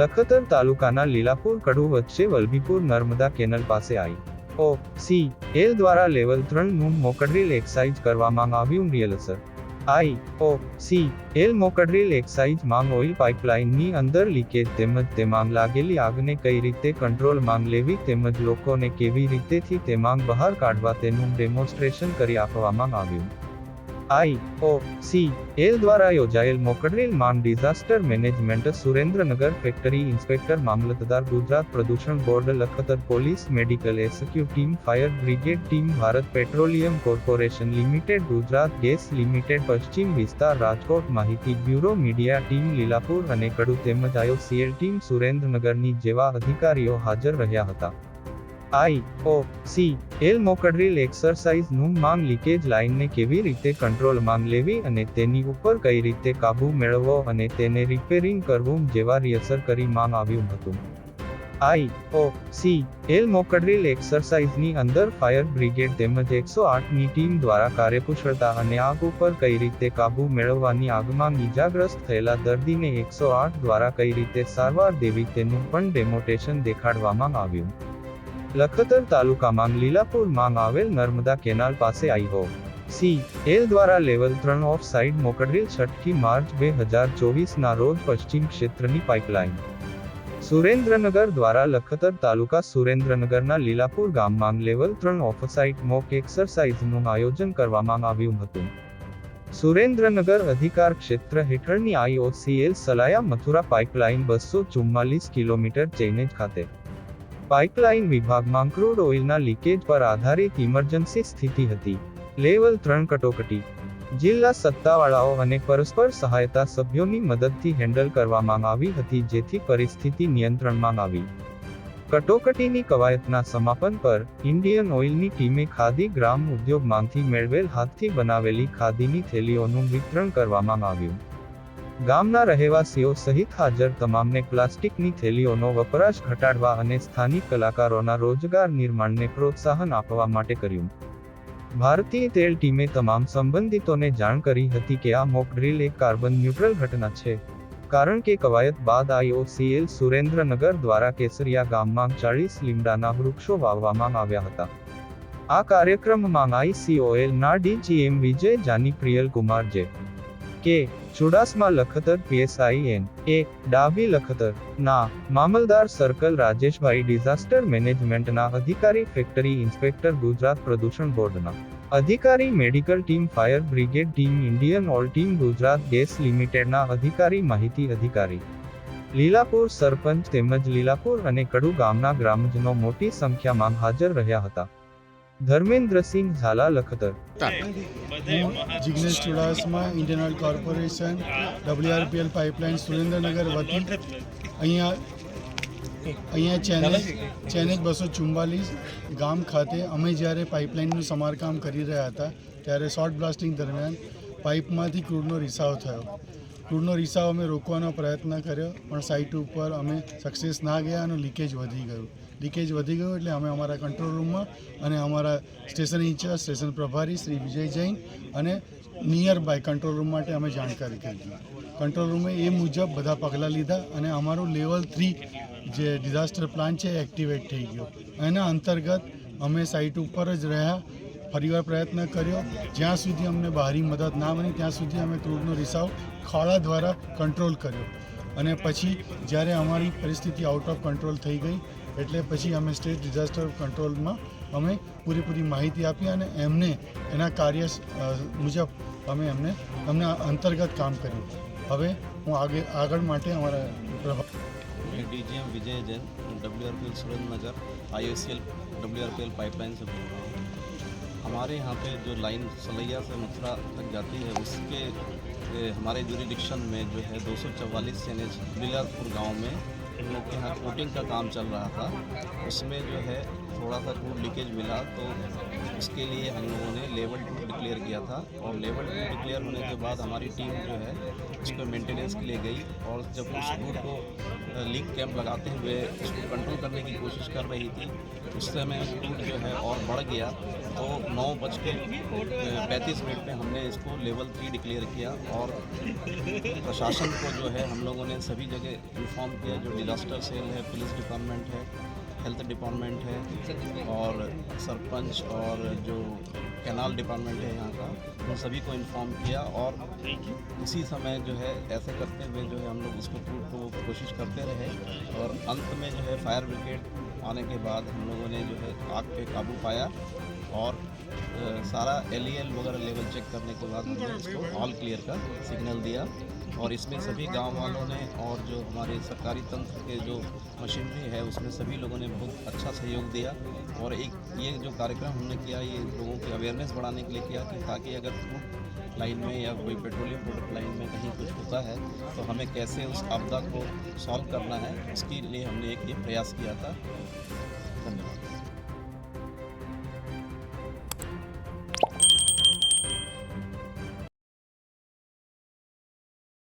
લખતર તાલુકાના લીલાપુર કડુ વચ્ચે વલભીપુર નર્મદા કેનલ પાસે આઈ. ઓ, સી, એલ દ્વારા લેવલ ત્રણનું મોકડ્રીલ એક્સાઇઝ કરવામાં આવ્યું, રિયલ અસર I, O, C, L mock drill exercise માંગ ઓઇલ પાઇપલાઇનની અંદર લીકેજ તેમજ તેમાં લાગેલી આગને કઈ રીતે કંટ્રોલ માંગ લેવી તેમજ લોકોને કેવી રીતેથી તે માંગ બહાર કાઢવા તેનું ડેમોન્સ્ટ્રેશન કરી આપવામાં આવ્યું. આઈ ઓ સી એલ દ્વારા યોજાયેલ મોકડ્રીલ માન disaster management Surendranagar factory inspector મામલતદાર ગુજરાત પ્રદૂષણ board Lakhtar police medical SQ team fire brigade team Bharat petroleum corporation limited Gujarat gas limited પશ્ચિમ વિસ્તાર રાજકોટ માહિતી બ્યુરો મીડિયા ટીમ લીલાપુર અને કડુ તેમજ આઈઓસીએલ ટીમ સુરેન્દ્રનગરની જેવા અધિકારીઓ હાજર રહ્યા હતા. I, O, C, L mock drill એક્સરસાઇઝનું માંગ લીકેજ લાઇનને કેવી રીતે કંટ્રોલ માંગ લેવી અને તેની ઉપર કઈ રીતે કાબુ મેળવવો અને તેને રિપેરિંગ કરવું જેવા રિહર્સલ કરી માંગ આવ્યું હતું. I, O, C, L mock drill એક્સરસાઇઝની અંદર ફાયર બ્રિગેડ તેમજ એકસો આઠની ટીમ દ્વારા કાર્યકુશળતા અને આગ ઉપર કઈ રીતે કાબુ મેળવવાની આગમાં ઇજાગ્રસ્ત થયેલા દર્દીને એકસો આઠ દ્વારા કઈ રીતે સારવાર દેવી તેનું પણ ડેમોટેશન દેખાડવામાં આવ્યું. લખતર તાલુકામાં લીલાપુર માંગ આવેલ નર્મદા કેનાલ પાસે આઈ હો. સી. એલ દ્વારા લેવલ ત્રણ ઓફ સાઇડ મોકડ્રીલ છઠ્ઠી માર્ચ બે હજાર ચોવીસના રોજ પશ્ચિમ ક્ષેત્રની પાઇપલાઇન. સુરેન્દ્રનગર દ્વારા લખતર તાલુકા સુરેન્દ્રનગરના લીલાપુર ગામમાં લેવલ ત્રણ ઓફ સાઇટ મોક એક્સરસાઇઝનું આયોજન કરવામાં આવ્યું હતું. સુરેન્દ્રનગર અધિકાર ક્ષેત્ર હેઠળની આઈઓસીએલ સલાયા મથુરા પાઇપલાઇન બસો ચુમ્માલીસ કિલોમીટર ચેનેજ ખાતે. પાઇપલાઇન વિભાગમાં ક્રૂડ ઓઇલના લીકેજ પર આધારિત ઇમરજન્સી સ્થિતિ હતી. લેવલ ત્રણ કટોકટી. જિલ્લા સત્તાવાળાઓ અને પરસ્પર સહાયતા સભ્યોની મદદથી હેન્ડલ કરવામાં આવી હતી જેથી પરિસ્થિતિ નિયંત્રણમાં આવી. કટોકટીની કવાયતના સમાપન પર ઇન્ડિયન ઓઇલની ટીમે ખાદી ગ્રામ ઉદ્યોગમાંથી મેળવેલ હાથથી બનાવેલી ખાદીની થેલીઓનું વિતરણ કરવામાં આવ્યું. ગામના રહેવાસીઓ સહિત હાજર તમામને પ્લાસ્ટિકની થેલીઓનો વપરાશ ઘટાડવા અને સ્થાનિક કલાકારોના રોજગાર નિર્માણને પ્રોત્સાહન આપવા માટે કર્યું. ભારતીય તેલ ટીમે તમામ સંબંધિતોને જાણ કરી હતી કે આ મોક ડ્રીલ એક કાર્બન ન્યુટ્રલ ઘટના છે. કારણ કે કવાયત બાદ આઈઓસીએલ સુરેન્દ્રનગર દ્વારા કેસરિયા ગામમાં ચાળીસ લીમડાના વૃક્ષો વાવવામાં આવ્યા હતા. આ કાર્યક્રમમાં આઈસીઓએલ ના DGM Vijay Jani Priyal Kumar J K Chudasama Lakhtar પીએસઆઈએન એ ડાભી લખતર. ના, મામલદાર સર્કલ રાજેશભાઈ ડિઝાસ્ટર મેનેજમેન્ટના અધિકારી ફેક્ટરી ઇન્સ્પેક્ટર ગુજરાત પ્રદૂષણ બોર્ડના. અધિકારી medical team, fire brigade team, Indian oil team, Gujarat gas લિમિટેડના અધિકારી, માહિતી અધિકારી. લીલાપુર સરપંચ તેમજ લીલાપુર અને કડુ ગામના ગ્રામજનો મોટી સંખ્યામાં હાજર રહ્યા હતા. Dharmendrasinh Zala Lakhtar. Jignesh Chudasama Indian oil corporation WRPL pipeline Surendranagar વતી. અહીંયા અહીંયા ચેનેજ ચેનેજ બસો ચુમ્બાલીસ ગામ ખાતે અમે જ્યારે પાઇપલાઇનનું સમારકામ કરી રહ્યા હતા, ત્યારે શોર્ટ બ્લાસ્ટિંગ દરમિયાન પાઇપમાંથી ક્રૂડનો રિસાવ થયો. ક્રૂડનો રિસાવ અમે રોકવાનો પ્રયત્ન કર્યો, પણ સાઇટ ઉપર અમે સક્સેસ ના ગયા અને લીકેજ વધી ગયું. લીકેજ વધી ગયું એટલે અમે અમારા કંટ્રોલ રૂમમાં અને અમારા સ્ટેશન ઇન્ચાર્જ સ્ટેશન પ્રભારી શ્રી વિજય જૈન અને નિયર બાય કંટ્રોલ રૂમ માટે અમે જાણકારી કરી કંટ્રોલ રૂમે એ મુજબ બધા પગલાં લીધા અને અમારું લેવલ થ્રી જે ડિઝાસ્ટર પ્લાન છે એક્ટિવેટ થઈ ગયો. એના અંતર્ગત અમે સાઇટ ઉપર જ રહ્યા ફરીવાર પ્રયત્ન કર્યો. જ્યાં સુધી અમને બહારી મદદ ના મળી, ત્યાં સુધી અમે ક્રૂડનો રિસાવ ખાળા દ્વારા કંટ્રોલ કર્યો. અને પછી જ્યારે અમારી પરિસ્થિતિ આઉટ ઓફ કંટ્રોલ થઈ ગઈ, એટલે પછી અમે સ્ટેટ ડિઝાસ્ટર કંટ્રોલમાં અમે પૂરેપૂરી માહિતી આપી અને એમને એના કાર્ય મુજબ અમે એમને, અમને અંતર્ગત કામ કર્યું. હવે હું આગળ આગળ માટે અમારા DGM Vijay Jain, WRPL Surendranagar IOCL WRPL pipeline સુધી हमारे यहाँ पे जो लाइन सलैया से मथुरा तक जाती है, उसके हमारे जुरिडिक्शन में जो है दो सौ चवालीस एन एच बिलासपुर गाँव में हम लोग के यहाँ कोटिंग का काम चल रहा था। उसमें जो है थोड़ा सा टूट लीकेज मिला तो उसके लिए हम लोगों ने लेवल टू डिक्लेयर किया था और लेवल टू डिक्लेयर होने के बाद हमारी टीम जो है उसको मेंटेनेंस के लिए गई और जब उस रूट को लीक कैंप लगाते हुए उसको कंट्रोल करने की कोशिश कर रही थी, उस समय रूट जो है और बढ़ गया। तो नौ बज के पैंतीस मिनट में हमने इसको लेवल थ्री डिक्लेयर किया और प्रशासन को जो है, हम लोगों ने सभी जगह इन्फॉर्म किया, जो डिजास्टर सेल है पुलिस डिपार्टमेंट है हेल्थ डिपार्टमेंट है और सरपंच और जो कैनाल डिपार्टमेंट है यहाँ का उन सभी को इन्फॉर्म किया और उसी समय जो है ऐसे करते हुए जो है हम लोग इसको टूट को कोशिश करते रहे और अंत में जो है फायर ब्रिगेड आने के बाद हम लोगों ने जो है आग पे काबू पाया और सारा एल ई वगैरह लेवल चेक करने के बाद हमने इसको ऑल क्लियर का सिग्नल दिया। और इसमें सभी गाँव वालों ने और जो हमारे सरकारी तंत्र के जो मशीनरी है, उसमें सभी लोगों ने बहुत अच्छा सहयोग दिया। और एक, ये जो कार्यक्रम हमने किया, ये लोगों की अवेयरनेस बढ़ाने के लिए किया कि ताकि अगर फ़ूड लाइन में या कोई पेट्रोलियम प्रोडक्ट लाइन में कहीं कुछ होता है तो हमें कैसे उस आपदा को सॉल्व करना है, उसके लिए हमने एक ये प्रयास किया था।